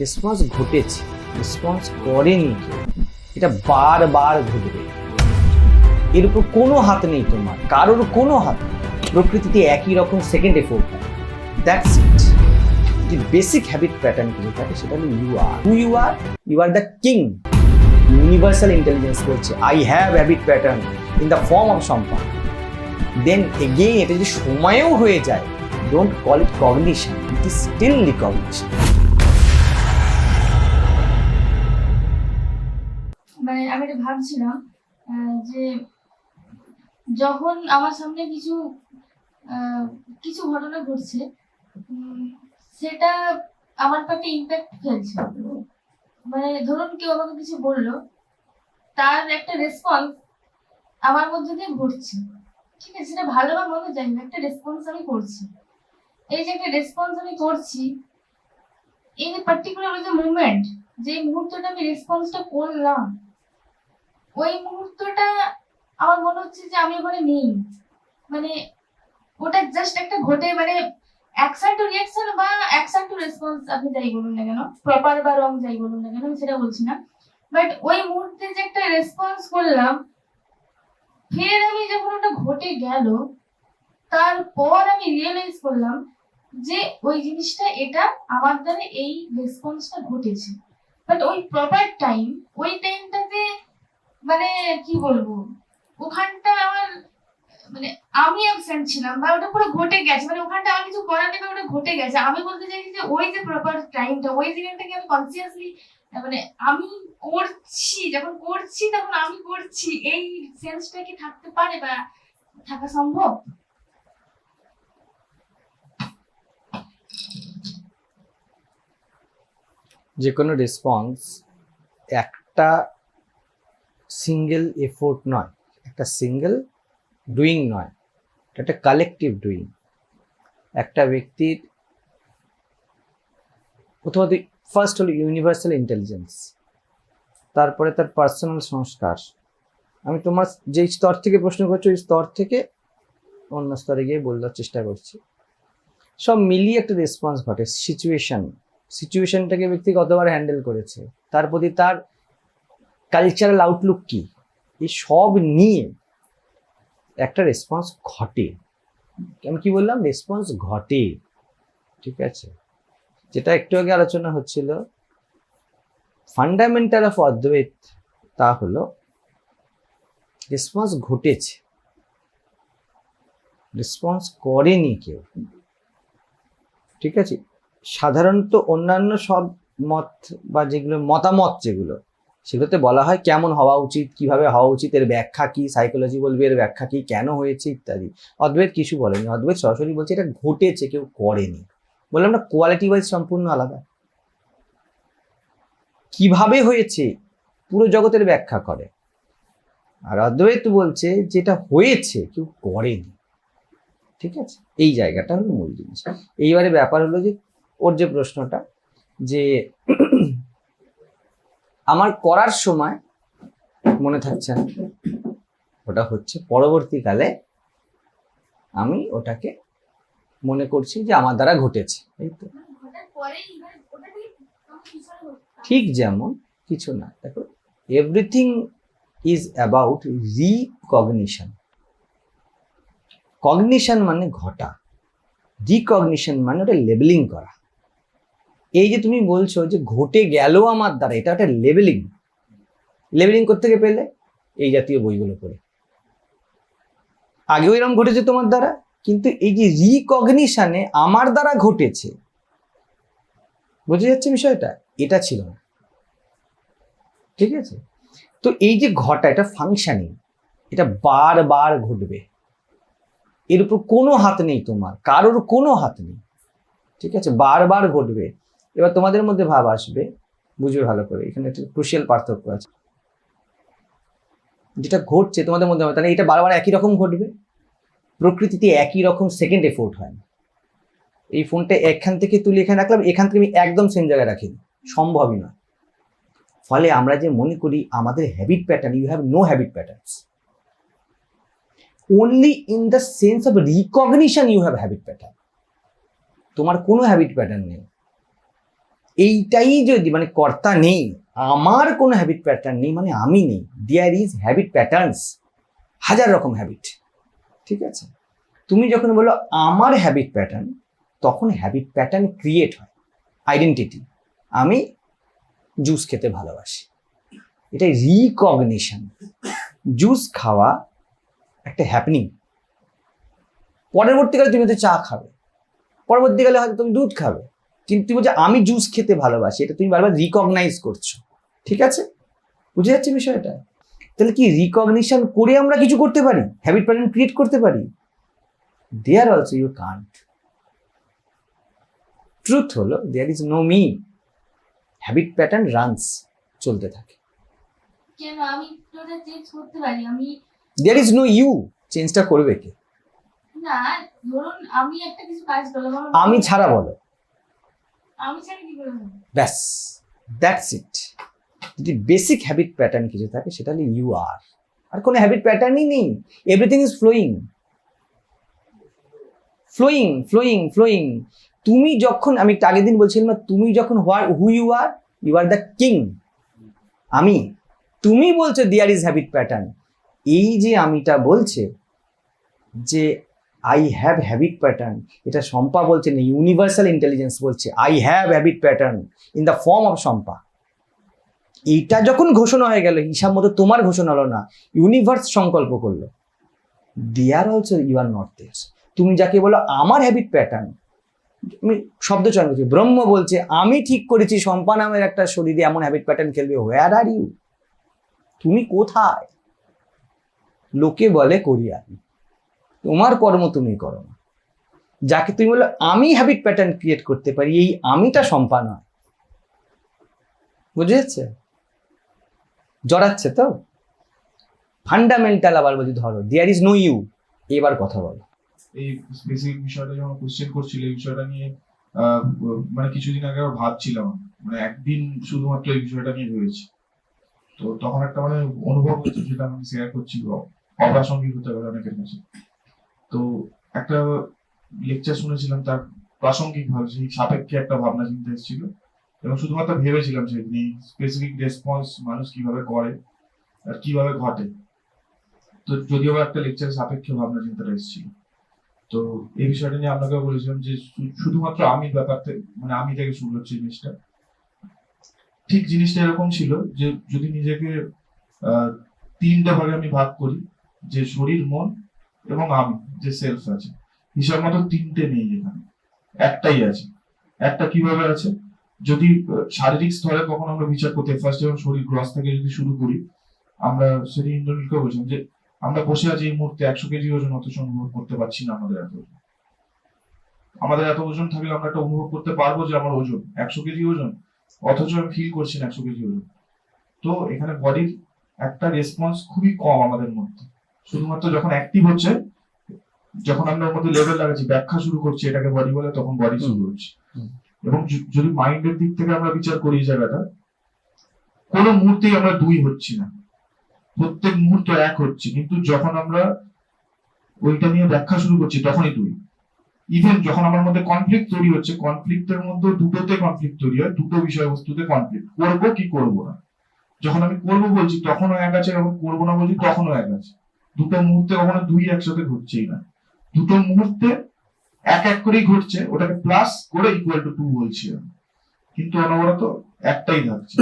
Response ঘটেছে। Response করেনি এটা বারবার ঘটবে। এর উপর কোনো হাত নেই তোমার। কারোর কোনো হাত প্রকৃতিতে একই রকম সেকেন্ড এফোর্ট দ্যাটস ইট যে বেসিক হ্যাবিট প্যাটার্ন কিছু থাকে, সেটা হলো you are who you are you are the king universal intelligence বলছে I have habit pattern in the form of Shampa then again এটা যদি সময়েও হয়ে যায় don't call it cognition it is still recognition মানে আমি এটা ভাবছিলাম যে যখন আমার সামনে কিছু কিছু ঘটনা ঘটছে সেটা আমার একটা ইম্প্যাক্ট ফেলছে। মানে ধরুন কেউ আমাকে কিছু বলল, তার একটা রেসপন্স আমার মধ্যে দিয়ে ঘটছে। ঠিক আছে, সেটা ভালো বা মন্দ যাই না, একটা রেসপন্স আমি করছি। এই যে একটা রেসপন্স আমি করছি এই যে পার্টিকুলার যে মুভমেন্ট যে মুহূর্তটা আমি রেসপন্সটা করলাম ওই মুহূর্তটা আমার মনে হচ্ছে যে আমি ওখানে নেই। মানে ওটা জাস্ট একটা ঘটে মানে অ্যাকশন টু রিয়াকশন বা অ্যাকশন টু রেসপন্স আপনি যাই বলুন না কেন প্রপার বা রং যাই বলুন না কেন, আমি সেটা বলছি না। বাট ওই মুহূর্তে যে একটা রেসপন্স করলাম, ফের আমি যখন ওটা ঘটে গেল, তারপর আমি রিয়েলাইজ করলাম যে ওই জিনিসটা, এটা আমার দ্বারা এই রেসপন্সটা ঘটেছে। বাট ওই প্রপার টাইম ওই টাইমটাতে মানে কি বলব? ওখানটা আমার মানে আমি অ্যাবসেন্ট ছিলাম বা ওটা পুরো ঘটে গেছে। মানে ওখানটা আমার কিছু করার নেই ওটা ঘটে গেছে। আমি বলতে চাইছি যে ওই যে প্রপার টাইমটা ওই জিনিসটাকে আমি কনসিয়াসলি মানে আমি করছি, যখন করছি তখন আমি করছি। এই সেন্সটা কি থাকতে পারে বা থাকা সম্ভব? যে কোনো রেসপন্স একটা সিঙ্গেল এফোর্ট নয়, একটা সিঙ্গেল ডুইং নয় এটা একটা কালেকটিভ ডুইং একটা ব্যক্তির প্রথমত ফার্স্ট হলো ইউনিভার্সাল ইন্টেলিজেন্স তারপরে তার পার্সোনাল সংস্কার। আমি তোমার যেই স্তর থেকে প্রশ্ন করছ, ওই স্তর থেকে অন্য স্তরে গিয়ে বলার চেষ্টা করছি। সব মিলিয়ে একটা রেসপন্স ঘটে সিচুয়েশন সিচুয়েশনটাকে ব্যক্তি কতবার হ্যান্ডেল করেছে। তার প্রতি তার কালচারাল আউটলুক কি? সব নিয়ে একটা রেসপন্স ঘটে। আমি কি বললাম? রেসপন্স ঘটে। ঠিক আছে? যেটা একটু আগে আলোচনা হচ্ছিল। ফান্ডামেন্টাল অফ অদ্বৈত তা হলো রেসপন্স ঘটেছে। রেসপন্স করেনি কেউ। ঠিক আছে? সাধারণত অন্যান্য সব মত বা যেগুলো মতামত যেগুলো সেগুলোতে বলা হয় কেমন হওয়া উচিত, কীভাবে হওয়া উচিত, এর ব্যাখ্যা কি সাইকোলজি বলবে, এর ব্যাখ্যা কি, কেন হয়েছে ইত্যাদি। অদ্বৈত কিছু বলেনি, অদ্বৈত সরাসরি বলছে এটা ঘটেছে, কেউ করেনি। বললাম না কোয়ালিটি ওয়াইজ সম্পূর্ণ আলাদা। কীভাবে হয়েছে, পুরো জগতের ব্যাখ্যা করে। আর অদ্বৈত বলছে যেটা হয়েছে, কেউ করেনি। ঠিক আছে? এই জায়গাটা হলো মূল জিনিস। এইবারে ব্যাপার হলো যে, ওর যে প্রশ্নটা, যে আমার করার সময় মনে থাকছে না। ওটা হচ্ছে পরবর্তীকালে আমি ওটাকে মনে করছি যে আমার দ্বারা ঘটেছে, এই তো। ঠিক যেমন কিছু না। দেখো everything is about recognition cognition মানে ঘটা। রিকগনিশন মানে ওটা লেবেলিং করা। এই যে তুমি বলছো যে ঘটে গেল আমার দ্বারা, এটা একটা লেবেলিং লেবেলিং করতে গিয়ে পেলে? এই জাতীয় বইগুলো পড়ে। আগেও এরকম ঘটেছে তোমার দ্বারা, কিন্তু এই যে রিকগনিশনে আমার দ্বারা ঘটেছে, বুঝে যাচ্ছে বিষয়টা? এটা ছিল না। ঠিক আছে? তো এই যে ঘটা, এটা ফাংশনিং এটা বারবার ঘটবে। এর উপর কোনো হাত নেই তোমার, কারোর কোনো হাত নেই। ঠিক আছে? বারবার ঘটবে। এবার তোমাদের মধ্যে ভাব আসবে, বুঝবে ভালো করে। এখানে একটা ক্রুশিয়াল পার্থক্য আছে। যেটা ঘটছে তোমাদের মধ্যে তাহলে এটা বারবার একই রকম ঘটবে? প্রকৃতিতে একই রকম সেকেন্ড এফোর্ট হয় না। এই ফোনটা এখান থেকে তুলে এখানে রাখলাম, এখান থেকে আমি একদম সেম জায়গায় রাখিনি। সম্ভবই নয়। ফলে আমরা যে মনে করি, আমাদের habit pattern you have no habit patterns only in the sense of recognition you have habit pattern তোমার কোনো হ্যাবিট প্যাটার্ন নেই। এইটাই যদি মানে কর্তা নেই, আমার কোনো হ্যাবিট প্যাটার্ন নেই মানে আমি নেই দেয়ার ইজ হ্যাবিট প্যাটার্নস হাজার রকম হ্যাবিট ঠিক আছে? তুমি যখন বলো আমার হ্যাবিট প্যাটার্ন তখন হ্যাবিট প্যাটার্ন ক্রিয়েট হয় আইডেন্টিটি আমি জুস খেতে ভালোবাসি, এটা রিকগনিশন জুস খাওয়া একটা হ্যাপনিং পরবর্তীকালে তুমি হয়তো চা খাবে, পরবর্তীকালে হয়তো তুমি দুধ খাবে কিন্তু তুমি বলছো আমি জুস খেতে ভালোবাসি। এটা তুমি বারবার রিকগনাইজ করছ। ঠিক আছে? বুঝে যাচ্ছে বিষয়টা? তাহলে কি রিকগনিশন করে আমরা কিছু করতে পারি? হ্যাবিট প্যাটার্ন ক্রিয়েট করতে পারি? There also you can't truth হলো there is no me habit pattern runs চলতে থাকে। দেয়ার ইজ নো ইউ চেঞ্জটা করবে কে? না ধরুন আমি একটা কিছু কাজ করলাম আমি ছাড়া বলো আমি ছাড়া কি করে হবে ব্যাস দ্যাটস ইট যদি বেসিক হ্যাবিট প্যাটার্ন কিছু থাকে, সেটা হলো ইউ আর আর কোনো হ্যাবিট প্যাটার্নই নেই। Everything is flowing flowing flowing flowing তুমি যখন, আমি একটু আগের দিন বলছিলাম না, তুমি যখন where who you are you are the king আমি, তুমি বলছো দেয়ার ইজ হ্যাবিট প্যাটার্ন এই যে আমিটা বলছে, যে আই হ্যাভ হ্যাবিট প্যাটার্ন এটা শম্পা বলছে না ইউনিভার্সাল ইন্টেলিজেন্স বলছে I have habit pattern in the form of Shampa. এইটা যখন ঘোষণা হয়ে গেল, হিসাব মতো তোমার ঘোষণা হলো না ইউনিভার্স সংকল্প করল। There also you are not there তুমি যাকে বলো, আমার হ্যাবিট প্যাটার্ন আমি শব্দ চয়ন করছি, ব্রহ্ম বলছে, আমি ঠিক করেছি, শম্পা নামের একটা শরীরে এমন হ্যাবিট প্যাটার্ন খেলবে হোয়ার আর ইউ তুমি কোথায়? লোকে বলে করি আমি তোমার কর্ম তুমি করো না। যাকে তুমি বলো আমি হ্যাবিট প্যাটার্ন ক্রিয়েট করতে পারি, এই আমিটা সম্পা নয়। বুঝে জড়াচ্ছে তো? ফান্ডামেন্টাল আবার বলছি ধরো দেয়ার ইজ নো ইউ এবার কথা বলো। এই স্পেসিফিক বিষয়টা যখন কোশ্চেন করছিল, এই বিষয়টা নিয়ে মানে কিছুদিন আগে ভাবছিলাম মানে একদিন শুধুমাত্র এই বিষয়টা নিয়ে ভেবেছি। তো তখন একটা মানে অনুভব হচ্ছে, যেটা আমি শেয়ার করছি, অপ্রাসঙ্গিক হতে পারে অনেকের কাছে। তো একটা লেকচার শুনেছিলাম তার প্রাসঙ্গিক ভাবে, সেই সাপেক্ষে একটা ভাবনা চিন্তা এসেছিল। এবং শুধুমাত্র ভেবেছিলাম সেদিন এই স্পেসিফিক রেসপন্স মানুষ কীভাবে করে আর কীভাবে ঘটে। তো যদিও বা একটা লেকচার সাপেক্ষে ভাবনা চিন্তাটা এসেছিল। তো এই বিষয়টা নিয়ে আপনাকে বলেছিলাম যে শুধুমাত্র আমি ব্যাপারটা মানে আমি থেকে শুরু হচ্ছে জিনিসটা। ঠিক জিনিসটা এরকম ছিল যে যদি নিজেকে তিনটা ভাগে আমি ভাগ করি, যে শরীর, মন এবং আমি যে সেলফ আছে হিসাব মতো তিনটে নেই এখানে। একটাই আছে। একটা কীভাবে আছে? যদি শারীরিক স্তরে কখনো আমরা বিচার করতে ফার্স্ট যখন শরীর গ্রস থেকে যদি শুরু করি, আমরা সেটি ইন্দ্রনীলকে বলছিলাম যে, আমরা বসে আছি এই মুহূর্তে একশো কেজি ওজন অথচ অনুভব করতে পারছি না আমাদের এত ওজন। আমাদের এত ওজন থাকলে আমরা একটা অনুভব করতে পারব যে আমার ওজন, একশো কেজি ওজন, অথচ আমি ফিল করছি না একশো কেজি ওজন। তো এখানে বডির একটা রেসপন্স খুবই কম আমাদের মধ্যে। শুধুমাত্র যখন অ্যাক্টিভ হচ্ছে যখন আমরা ওর মধ্যে লেভেল লাগাচ্ছি ব্যাখ্যা শুরু করছি এটাকে বডি বলে তখন বডি শুরু হচ্ছে। এবং যদি মাইন্ডের দিক থেকে আমরা বিচার করি জায়গাটা কোনো মুহূর্তেই আমরা দুই হচ্ছি না। প্রত্যেক মুহূর্ত এক হচ্ছে। কিন্তু যখন আমরা ওইটা নিয়ে ব্যাখ্যা শুরু করছি তখনই দুই। ইভেন যখন আমার মধ্যে কনফ্লিক্ট তৈরি হচ্ছে কনফ্লিক্টের মধ্যে দুটোতে কনফ্লিক্ট তৈরি হয় দুটো বিষয়বস্তুতে কনফ্লিক্ট করব কি করব না? যখন আমি করব বলছি তখনও এক আছে এবং করব না বলছি তখনও এক আছে। দুটো মুহূর্তে কখনো দুই একসাথে ঘটছেই না। দুটো মুহূর্তে এক এক করেই ঘটছে ওটাকে প্লাস করে ইকুয়াল টু টু বলছি আমি। কিন্তু অনবরত একটাই থাকছে।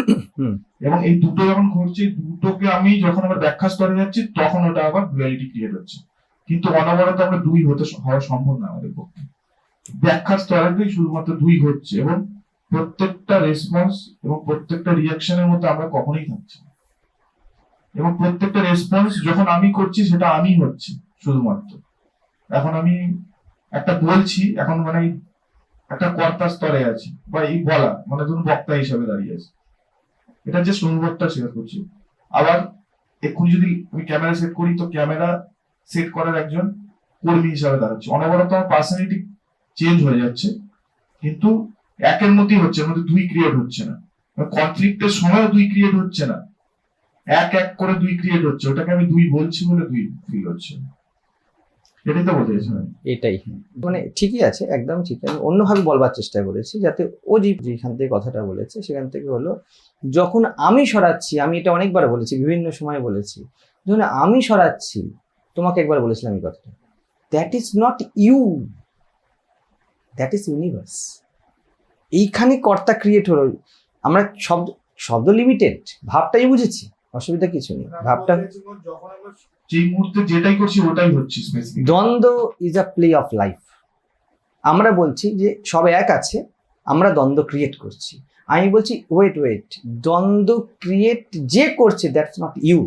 এবং এই দুটো যখন ঘটছে দুটোকে আমি যখন আবার ব্যাখ্যা স্তরে যাচ্ছি তখন ওটা আবার ডুয়ালিটি ক্রিয়েট হচ্ছে। কিন্তু অনবরত আমরা দুই হতে হওয়া সম্ভব না আমাদের পক্ষে। ব্যাখ্যা স্তরেতেই শুধুমাত্র দুই ঘটছে এবং প্রত্যেকটা রেসপন্স এবং প্রত্যেকটা রিয়াকশনের মধ্যে আমরা কখনোই থাকছি না। এবং প্রত্যেকটা রেসপন্স যখন আমি করছি, সেটা আমি হচ্ছি শুধুমাত্র। এখন আমি একটা বলছি, এখন মানে একটা কর্তা স্তরে আছি, বা এই বলা মানে ধরুন বক্তা হিসাবে দাঁড়িয়ে আছি। এটা যে অনুভবটা শেয়ার করছি। আবার এক্ষুনি যদি আমি ক্যামেরা সেট করি, তো ক্যামেরা সেট করার একজন কর্মী হিসাবে দাঁড়াচ্ছে। অনবরত আমার পার্সোনালিটি চেঞ্জ হয়ে যাচ্ছে, কিন্তু একের মধ্যেই হচ্ছে মধ্যে দুই ক্রিয়েট হচ্ছে না। কনফ্লিক্টের সময়ও দুই ক্রিয়েট হচ্ছে না। এক এক করে দুই ক্রিয়েট হচ্ছে। ওটাকে আমি দুই বলছি বলে দুই ফিল হচ্ছে। এটাই মানে ঠিকই আছে, একদম ঠিক। আমি অন্যভাবে বলবার চেষ্টা করেছি যাতে ও যে যেখান থেকে কথাটা বলেছে, সেখান থেকে হলো, যখন আমি সরাচ্ছি, আমি এটা অনেকবার বলেছি, বিভিন্ন সময় বলেছি, যখন আমি সরাচ্ছি, তোমাকে একবার বলেছিলাম এই কথাটা। That is not you that is universe এইখানে কর্তা ক্রিয়েট হলো। আমরা শব্দ শব্দ লিমিটেড ভাবটাই বুঝেছি। অসুবিধা কিছু নেই। ভাবটা যেই মুহূর্তে যেটাই করছি ওটাই হচ্ছে দ্বন্দ্ব is a play of life আমরা বলছি যে সব এক আছে আমরা দ্বন্দ্ব ক্রিয়েট করছি। আমি বলছি ওয়েট ওয়েট দ্বন্দ্ব ক্রিয়েট যে করছে দ্যাটস নট ইউ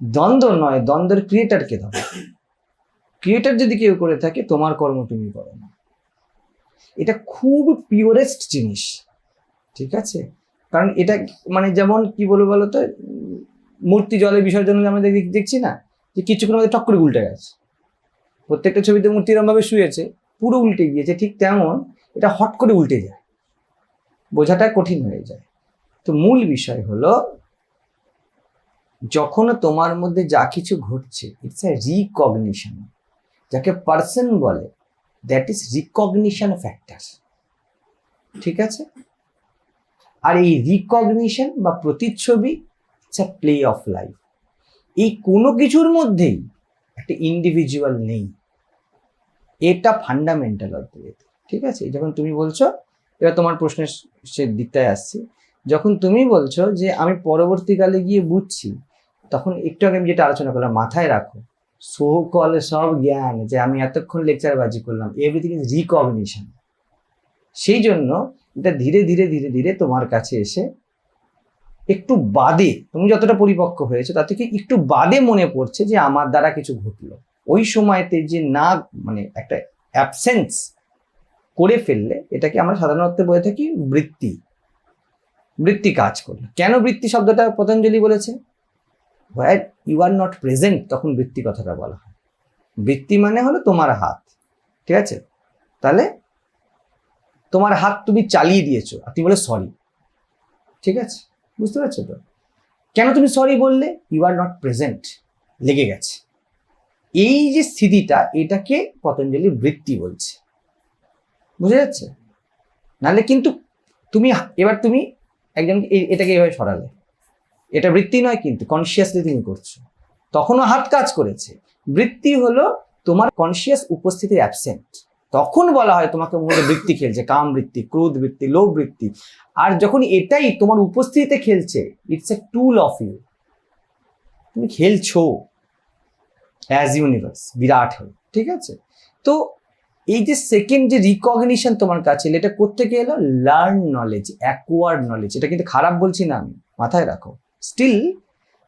দ্বন্দ্ব নয় দ্বন্দ্বের ক্রিয়েটারকে ধরো। ক্রিয়েটার যদি কেউ করে থাকে তোমার কর্ম তুমি করো না। এটা খুব পিওরেস্ট জিনিস। ঠিক আছে? কারণ এটা মানে যেমন কি বলব বলো তো মূর্তি জলে বিসর্জন আমরা দেখ- দেখছি না, যে কিছুক্ষণ মধ্যে টক করে উল্টে গেছে। প্রত্যেকটা ছবিতে মূর্তি এরমভাবে শুয়েছে, পুরো উল্টে গিয়েছে, ঠিক তেমন এটা হট করে উল্টে যায়। বোঝাটা কঠিন হয়ে যায়। তো মূল বিষয় হলো, যখন তোমার মধ্যে যা কিছু ঘটছে ইটস এ রিকগনিশন যাকে পার্সন বলে দ্যাট ইজ রিকগনিশন ফ্যাক্টর ঠিক আছে? আর এই রিকগনিশন বা প্রতিচ্ছবি প্লে অফ লাইফ এই কোনো কিছুর মধ্যেই একটা ইন্ডিভিজুয়াল নেই। এটা ফান্ডামেন্টাল অদ্বৈত। ঠিক আছে? যখন তুমি বলছো, এবার তোমার প্রশ্নের সে দিকটায় আসছি। যখন তুমি বলছো যে আমি পরবর্তীকালে গিয়ে বুঝছি, তখন একটু আগে আমি যেটা আলোচনা করলাম, মাথায় রাখো সো কল সব জ্ঞান, যে আমি এতক্ষণ লেকচার বাজি করলাম এভরিথিং ইজ রিকগনিশন সেই জন্য এটা ধীরে ধীরে ধীরে ধীরে তোমার কাছে এসে একটু বাদে, তুমি যতটা পরিপক্ক হয়েছে তার থেকে একটু বাদে মনে পড়ছে যে আমার দ্বারা কিছু ঘটলো। ওই সময়তে যে না মানে একটা অ্যাবসেন্স করে ফেললে, এটাকে আমরা সাধারণত বলে থাকি বৃত্তি। বৃত্তি কাজ করল। কেন বৃত্তি শব্দটা পতঞ্জলি বলেছে? Where you are not present তখন বৃত্তি কথাটা বলা হয়। বৃত্তি মানে হলো তোমার হাত। ঠিক আছে? তাহলে তোমার হাত তুমি চালিয়ে দিয়েছ। আর তুমি বলে সরি ঠিক আছে? বুঝতে পারছ তো? কেন তুমি সরি বললে? ইউ আর নট প্রেজেন্ট লেগে গেছে। এই যে স্থিতিটা, এটাকে পতঞ্জলি বৃত্তি বলছে। বুঝে যাচ্ছে? নাহলে কিন্তু তুমি, এবার তুমি একজন এটাকে এভাবে সরালে। এটা বৃত্তি নয় কিন্তু কনসিয়াসলি তুমি করছ। তখনও হাত কাজ করেছে। বৃত্তি হলো তোমার কনসিয়াস উপস্থিতির অ্যাবসেন্ট তখন বলা হয় তোমাকে মধ্যে বৃত্তি খেলছে, কাম বৃত্তি, ক্রোধ বৃত্তি, লোভ বৃত্তি। আর যখন এটাই তোমার উপস্থিতিতে খেলছে it's a tool of you তুমি খেলছো অ্যাজ ইউনিভার্স বিরাট হয়ে, ঠিক আছে? তো এই যে সেকেন্ড যে রিকগনিশন তোমার কাছে, এটা কোথেকে এলো? লার্ন নলেজ অ্যাকোয়ার্ড নলেজ এটা কিন্তু খারাপ বলছি না আমি, মাথায় রাখো। স্টিল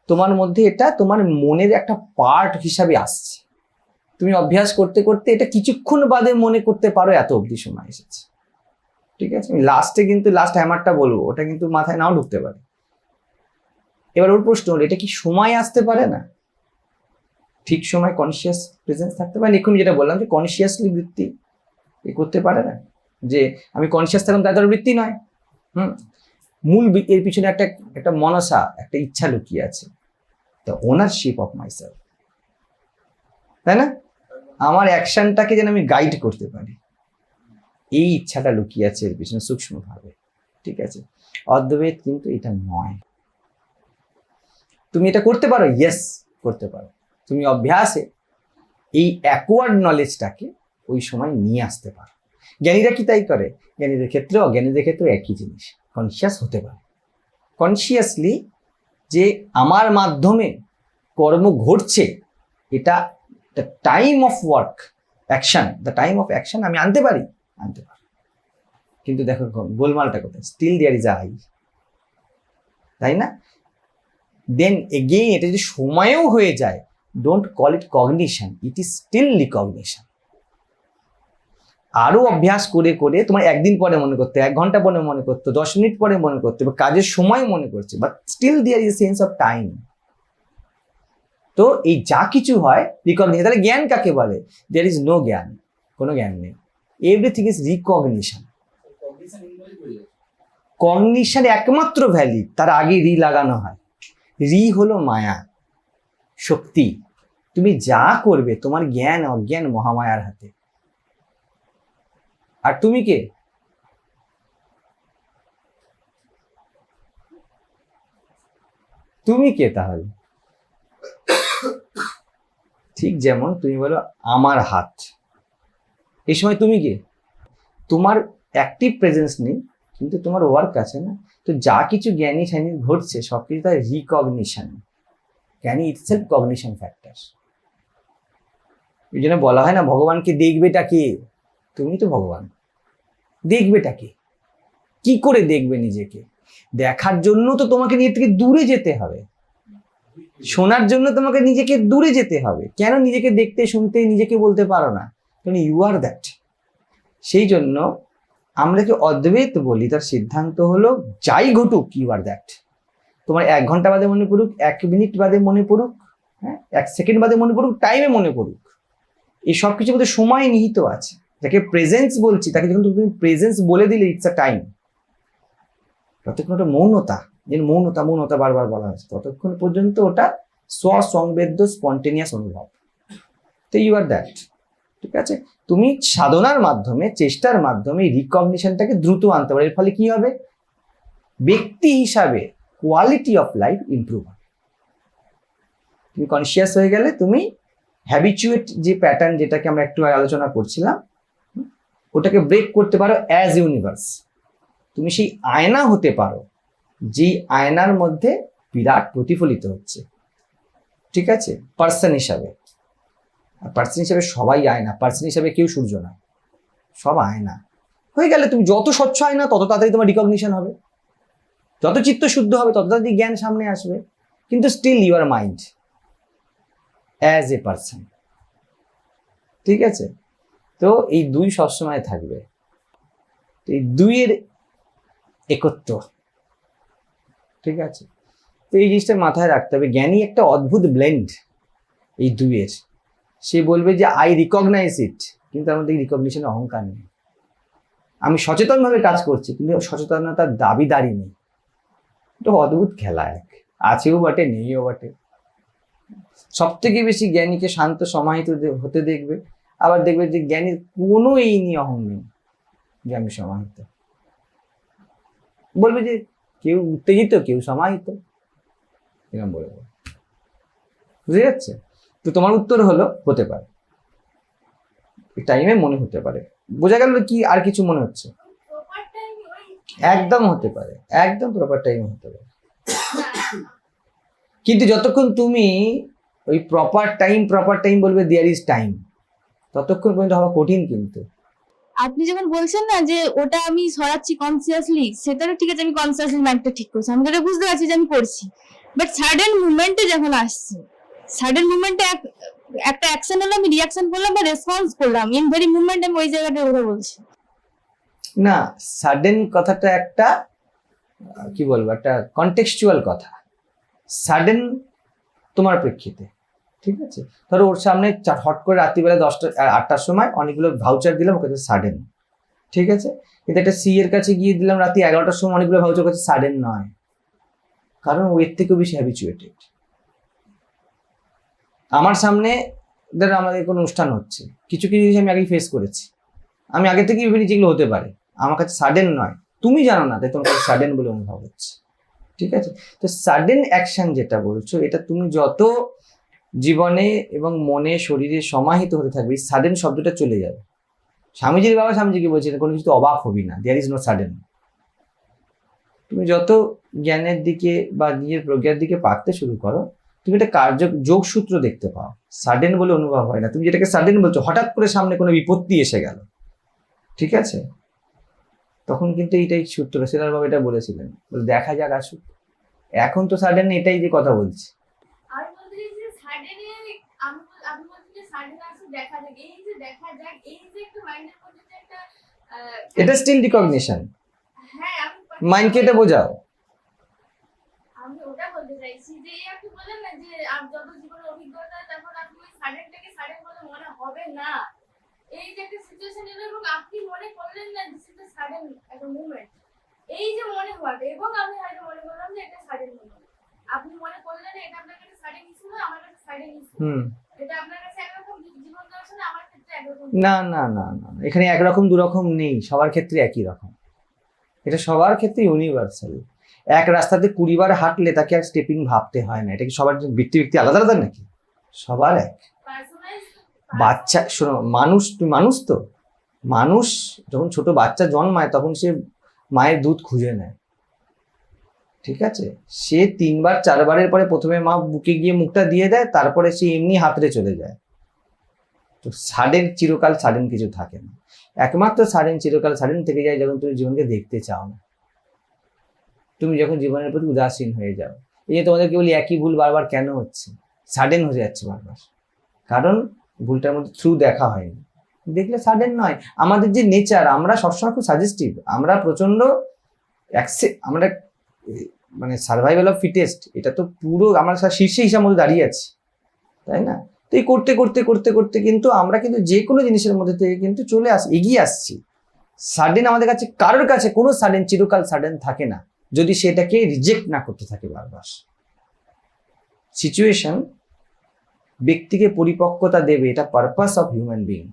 তোমার মধ্যে এটা তোমার মনের একটা পার্ট হিসাবে আসছে। তুমি অভ্যাস করতে করতে এটা কিছুক্ষণ বাদে মনে করতে পারো এত অবধি সময় এসেছে। ঠিক আছে? আমি লাস্টে কিন্তু লাস্ট হ্যামারটা বলব, ওটা কিন্তু মাথায় নাও ঢুকতে পারে। এবার ওর প্রশ্ন হলো, এটা কি সময় আসতে পারে না? ঠিক সময় কনসিয়াস প্রেজেন্স থাকতে পারে এক্ষুনি যেটা বললাম যে কনসিয়াসলি বৃত্তি এ করতে পারে না। যে আমি কনসিয়াস থাকলাম তার দ্বারা বৃত্তি নয়। হুম? মূল এর পিছনে একটা একটা মনসা, একটা ইচ্ছা লুকিয়ে আছে। The ownership of myself তাই না? আমার অ্যাকশনটাকে যেন আমি গাইড করতে পারি। এই ইচ্ছাটা লুকিয়ে আছে এর পিছনে সূক্ষ্মভাবে, ঠিক আছে? অদ্বৈত কিন্তু এটা নয়। তুমি এটা করতে পারো? ইয়েস করতে পারো। তুমি অভ্যাসে এই অ্যাকোয়ার্ড নলেজটাকে ওই সময় নিয়ে আসতে পারো। জ্ঞানীরা কি তাই করে? জ্ঞানীদের ক্ষেত্রে অজ্ঞানীদের ক্ষেত্রে একই জিনিস কনসিয়াস হতে পারে। কনসিয়াসলি যে আমার মাধ্যমে কর্ম ঘটছে, এটা the time of work action the time of action আমি আনতে পারি? আনতে পারি। কিন্তু দেখো গোলমালটা কোথায়? স্টিল দেয়ার ইজ আই তাই না? দেন এগেইন এটা যদি সময়ও হয়ে যায় don't call it cognition it is still recognition আরও অভ্যাস করে করে তোমার একদিন পরে মনে করতে, এক ঘণ্টা পরে মনে করতো, দশ মিনিট পরে মনে করতে, বা কাজের সময় মনে করছে but still there is sense of time তো এই যা কিছু হয় রিকগনিশন তাহলে জ্ঞান কাকে বলে? দেয়ার ইজ নো জ্ঞান, কোনো জ্ঞান নেই। এভরিথিং ইজ রিকগনিশন কগনিশন একমাত্র ভ্যালি তার আগে রি লাগানো হয়। রি হলো মায়া, শক্তি। তুমি যা করবে, তোমার জ্ঞান, অজ্ঞান মহামায়ার হাতে। আর তুমি কে? তুমি কে তাহলে? ঠিক যেমন তুমি বলো আমার হাত। এই সময় তুমি কে? তোমার অ্যাক্টিভ প্রেজেন্স নেই, কিন্তু তোমার ওয়ার্ক আছে না। তো যা কিছু জ্ঞানী ঠ্যানি ঘটছে, সব কিছু তার রিকগনিশন জ্ঞানী ইটসেলফ কগনিশন ফ্যাক্টর এই জন্য বলা হয় না, ভগবানকে দেখবেটা কে? তুমি তো ভগবান। দেখবেটা কে? কি করে দেখবে নিজেকে? দেখার জন্য তো তোমাকে নিজের থেকে দূরে যেতে হবে। শোনার জন্য তোমাকে নিজেকে দূরে যেতে হবে। কেন নিজেকে দেখতে, শুনতে, নিজেকে বলতে পারো না? কারণ ইউ আর দ্যাট সেই জন্য আমরা কি অদ্বৈত বলি, তার সিদ্ধান্ত হলো, যাই ঘটুক ইউ আর দ্যাট তোমার এক ঘণ্টা বাদে মনে পড়ুক, এক মিনিট বাদে মনে পড়ুক হ্যাঁ? এক সেকেন্ড বাদে মনে পড়ুক টাইমে মনে পড়ুক। এই সব কিছুর মধ্যে সময় নিহিত আছে। যাকে প্রেজেন্স বলছি, তাকে যখন তুমি প্রেজেন্স বলে দিলে ইটস আ টাইম ততক্ষণ ওটা মৌনতা যেন মৌনতা মৌনতা বারবার বলা হয়েছে। ততক্ষণ পর্যন্ত ওটা স্বসংবেদ্য, স্পন্টেনিয়াস অনুভব। তো ইউ আর দ্যাট ঠিক আছে? তুমি সাধনার মাধ্যমে, চেষ্টার মাধ্যমে রিকগনিশনটাকে দ্রুত আনতে পারো। এর ফলে কি হবে? ব্যক্তি হিসাবে কোয়ালিটি অফ লাইফ ইমপ্রুভ হবে। তুমি কনসিয়াস হয়ে গেলে তুমি হ্যাবিচুয়েট যে প্যাটার্ন যেটাকে আমরা একটু আলোচনা করছিলাম ওটাকে ব্রেক করতে পারো অ্যাজ ইউনিভার্স তুমি সেই আয়না হতে পারো। যেই আয়নার মধ্যে বিরাট প্রতিফলিত হচ্ছে। ঠিক আছে? পার্সন হিসাবে। আর পার্সন হিসাবে সবাই আয়না। পার্সন হিসাবে কেউ সূর্য না। সব আয়না। হয়ে গেলে তুমি যত স্বচ্ছ আয়না, তত তাড়াতাড়ি তোমার রিকগনিশন হবে। যত চিত্ত শুদ্ধ হবে, তত তাড়াতাড়ি জ্ঞান সামনে আসবে। কিন্তু still your mind as a person ঠিক আছে? তো এই দুই সবসময় থাকবে। এই দুইয়ের একত্র ঠিক আছে? তো এই জিনিসটা মাথায় রাখতে হবে। জ্ঞানী একটা অদ্ভুত ব্লেন্ড এই দুইয়ের। সে বলবে যে আই রিকগনাইজ ইট কিন্তু আমাদের রিকগনিশন অহংকার নেই। আমি সচেতনভাবে কাজ করছি, কিন্তু সচেতনতার দাবিদারি নেই। এটা অদ্ভুত খেলা এক। আছেও বটে, নেইও বটে। সব থেকে বেশি জ্ঞানীকে শান্ত, সমাহিত হতে দেখবে। আবার দেখবে যে, জ্ঞানীর কোনো এই নিয়ে অহং নেই যে, আমি সমাহিত। বলবে যে কেউ উত্তেজিত, কেউ সমাহিত। এরকম বলবে বুঝে যাচ্ছে? তো তোমার উত্তর হলো, হতে পারে। টাইমে মনে হতে পারে। বোঝা গেল কি আর কিছু মনে হচ্ছে? একদম হতে পারে। একদম প্রপার টাইমে হতে পারে। কিন্তু যতক্ষণ তুমি ওই প্রপার টাইম প্রপার টাইম বলবে দেয়ার ইজ টাইম ততক্ষণ পর্যন্ত হওয়া কঠিন কিন্তু। আপনি যখন বলছেন না যে ওটা আমি সরাচ্ছি কনসিয়াসলি সেটারও ঠিক আছে, আমি কনসিয়াসলি মাইন্ডটা ঠিক করছি। আমি যেটা বুঝতে পারছি যে আমি করছি। বাট সাডেন মুভমেন্টে যখন আসছে সাডেন মুভমেন্টে একটা অ্যাকশন হলো, আমি রিয়াকশন করলাম বা রেসপন্স করলাম। ইন ভেরি মুভমেন্ট আমি ওই জায়গাটার কথা বলছি। না সাডেন কথাটা একটা, কি বলব, একটা কন্টেক্সচুয়াল কথা। সাডেন তোমার প্রেক্ষিতে। ঠিক আছে? ধরো ওর সামনে হট করে রাত্রিবেলা দশটা আটটার সময় অনেকগুলো ভাউচার দিলাম ওর কাছে সাডেন ঠিক আছে? কিন্তু একটা সি এর কাছে গিয়ে দিলাম রাত্রি এগারোটার সময় অনেকগুলো ভাউচার কাছে সাডেন নয়। কারণ ও এর থেকেও বেশি হ্যাবিচুয়েটেড আমার সামনে ধরো আমাদের কোনো অনুষ্ঠান হচ্ছে। কিছু কিছু জিনিস আমি আগেই ফেস করেছি। আমি আগে থেকেই ভেবেছি যেগুলো হতে পারে। আমার কাছে সাডেন নয়। তুমি জানো না, তাই তোমার সাডেন বলে অনুভব হচ্ছে। ঠিক আছে? তো সাডেন অ্যাকশন যেটা বলছো, এটা তুমি যত জীবনে এবং মনে, শরীরে সমাহিত হতে থাকবে এই সাডেন শব্দটা চলে যাবে। স্বামীজির বাবা স্বামীজিকে বলছেন কোনো কিছু অবাক হবি না দেয়ার ইজ নো সাডেন তুমি যত জ্ঞানের দিকে বা নিজের প্রজ্ঞার দিকে পাকতে শুরু করো, তুমি একটা কার্য যোগসূত্র দেখতে পাও। সাডেন বলে অনুভব হয় না। তুমি যেটাকে সাডেন বলছো, হঠাৎ করে সামনে কোনো বিপত্তি এসে গেল। ঠিক আছে? তখন কিন্তু এইটাই সূত্র। সেলার বাবা এটা বলেছিলেন। বলে, দেখা যাক, আসুক। এখন তো সাডেন এটাই যে কথা বলছি আমি বলতে চাইছি যে সাডেনে আমি বল- আপনি বলছেন যে সাডেন আসে দেখা যাক। এই যে দেখা যাক এই যে একটা মাইন্ডের মধ্যে যে একটা এটা স্টিল রিকগনিশন হ্যাঁ মাইন্ডকে এটা বোঝাও। আমি ওটা বলতে চাইছি যে এই আপনি বললেন না যে আপ যত জীবনের অভিজ্ঞতা তখন আপনি ওই সাডেনটাকে সাডেন বলে মনে হবে না। এই যে একটা সিচুয়েশন এলো এবং আপনি মনে করলেন না দিস ইজ সাডেন একটা মুভমেন্ট এই যে মনে হওয়াটা এবং আমি হয়তো মনে করলাম যে এটা সাডেন মুভমেন্ট আপনি মনে করলেন এটা আপনার কাছে সাডেন ইস্যু না আমার কাছে সাডেন ইস্যু না না না না এখানে একরকম দুরকম নেই। সবার ক্ষেত্রে একই রকম। এটা সবার ক্ষেত্রে ইউনিভার্সাল এক রাস্তাতে কুড়ি বার হাঁটলে তাকে আর স্টেপিং ভাবতে হয় না। এটা কি সবার ব্যক্তি ব্যক্তি আলাদা আলাদা নাকি? সবার এক। বাচ্চা শোনো মানুষ মানুষ তো? মানুষ যখন ছোট বাচ্চা জন্মায় তখন সে মায়ের দুধ খুঁজে নেয়। ঠিক আছে? সে তিনবার, চারবারের পরে প্রথমে মা বুকে গিয়ে মুখটা দিয়ে দেয়, তারপরে সে এমনি হাতড়ে চলে যায়। তো সাডেন চিরকাল সাডেন কিছু থাকে না। একমাত্র সাডেন চিরকাল সাডেন থেকে যায় যখন তুমি জীবনকে দেখতে চাও না। তুমি যখন জীবনের প্রতি উদাসীন হয়ে যাও। এই যে তোমাদেরকে বলি, একই ভুল বারবার কেন হচ্ছে? সাডেন হয়ে যাচ্ছে বারবার। কারণ ভুলটার মধ্যে থ্রু দেখা হয়নি। দেখলে সাডেন নয়। আমাদের যে নেচার আমরা সবসময় খুব সাজেস্টিভ আমরা অ্যাকসে- আমরা মানে সার্ভাইভাল অফ ফিটেস্ট এটা তো পুরো আমরা শীর্ষে হিসাব মধ্যে দাঁড়িয়ে আছে, তাই না? তো এই করতে করতে করতে করতে কিন্তু আমরা কিন্তু যে কোনো জিনিসের মধ্যে থেকে কিন্তু চলে আস, এগিয়ে আসছি। সাডেন আমাদের কাছে, কারোর কাছে কোনো সাডেন চিরকাল সাডেন থাকে না, যদি সেটাকে রিজেক্ট না করতে থাকে বারবার। সিচুয়েশন ব্যক্তিকে পরিপক্কতা দেবে, এটা পারপাস অফ হিউম্যান বিং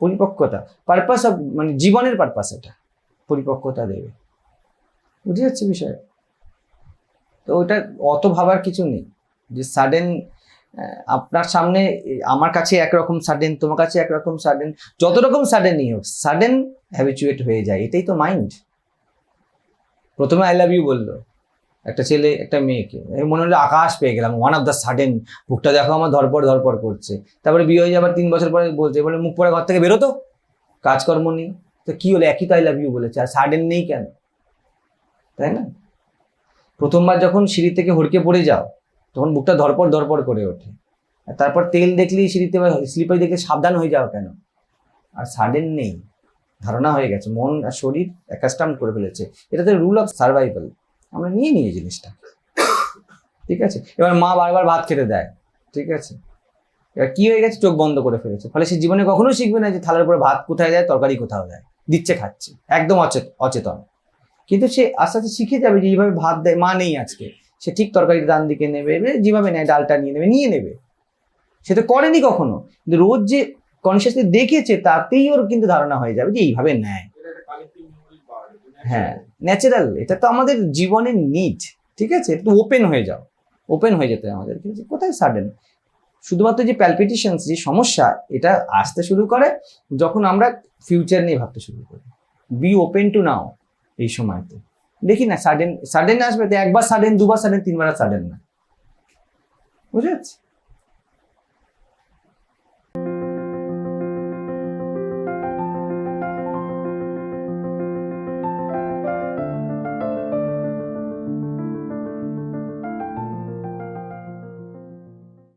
পরিপক্কতা পারপাস অফ মানে জীবনের পারপাস এটা, পরিপক্কতা দেবে। বুঝে যাচ্ছে বিষয়। তো ওটা অত ভাবার কিছু নেই। যে সাডেন আপনার সামনে, আমার কাছে একরকম সাডেন তোমার কাছে একরকম সাডেন যত রকম সাডেনই হোক সাডেন হ্যাবিচুয়েট হয়ে যায়, এটাই তো মাইন্ড প্রথমে আই লাভ ইউ বলল, একটা ছেলে, একটা মেয়েকে। মনে হলো আকাশ পেয়ে গেলাম ওয়ান অফ দ্য সাডেন বুকটা দেখো আমার ধরপর ধরপর করছে। তারপরে বিয়ে হয়ে যাবার তিন বছর পরে বলছে, বলে মুখ পরে ঘর থেকে বেরোতো? কাজকর্ম নেই। তো কী হলো? একই তো আই লাভ ইউ বলেছে, আর সাডেন নেই কেন? তাই না? প্রথমবার যখন সিঁড়ি থেকে হড়কে পড়ে যাও, তখন বুকটা ধরপর ধরপর করে ওঠে। তারপর তেল দেখলেই সিঁড়িতে স্লিপারি দেখলে সাবধান হয়ে যাও কেন? আর সাডেন নেই। ধারণা হয়ে গেছে। মন আর শরীর অ্যাকাস্টাম করে ফেলেছে। এটা তো রুল অফ সার্ভাইভাল আমরা নিয়ে এই জিনিসটা। ঠিক আছে? এবার মা বারবার ভাত খেতে দেয়। ঠিক আছে? এবার কী হয়ে গেছে? চোখ বন্ধ করে ফেলেছে। ফলে সে জীবনে কখনো শিখবে না যে থালার উপরে ভাত কোথায় দেয় তরকারি কোথাও দেয় দিচ্ছে খাচ্ছে। একদম অচেত অচেতন। কিন্তু সে আস্তে আস্তে শিখে যাবে যে এইভাবে ভাত দেয়, মা নেই আজকে। সে ঠিক তরকারির ডান দিকে নেবে, যেভাবে নেয়, ডালটা নিয়ে নেবে নিয়ে নেবে। সে তো করেনি কখনো। কিন্তু রোজ যে কনসিয়াসলি দেখেছে, তাতেই ওর কিন্তু ধারণা হয়ে যাবে যে এইভাবে নেয়। হ্যাঁ ন্যাচারাল এটা তো আমাদের জীবনের নিড ঠিক আছে? একটু ওপেন হয়ে যাও। ওপেন হয়ে যেতে আমাদের। কিন্তু কোথায় সাডেন শুধুমাত্র যে প্যালপিটেশনস যে সমস্যা, এটা আসতে শুরু করে যখন আমরা ফিউচার নিয়ে ভাবতে শুরু করি। বি ওপেন টু নাও এই সময়তে। দেখি না সাডেন সাডেন আসবে, তো একবার সাডেন দুবার সাডেন তিনবার সাডেন না। বুঝে যাচ্ছে?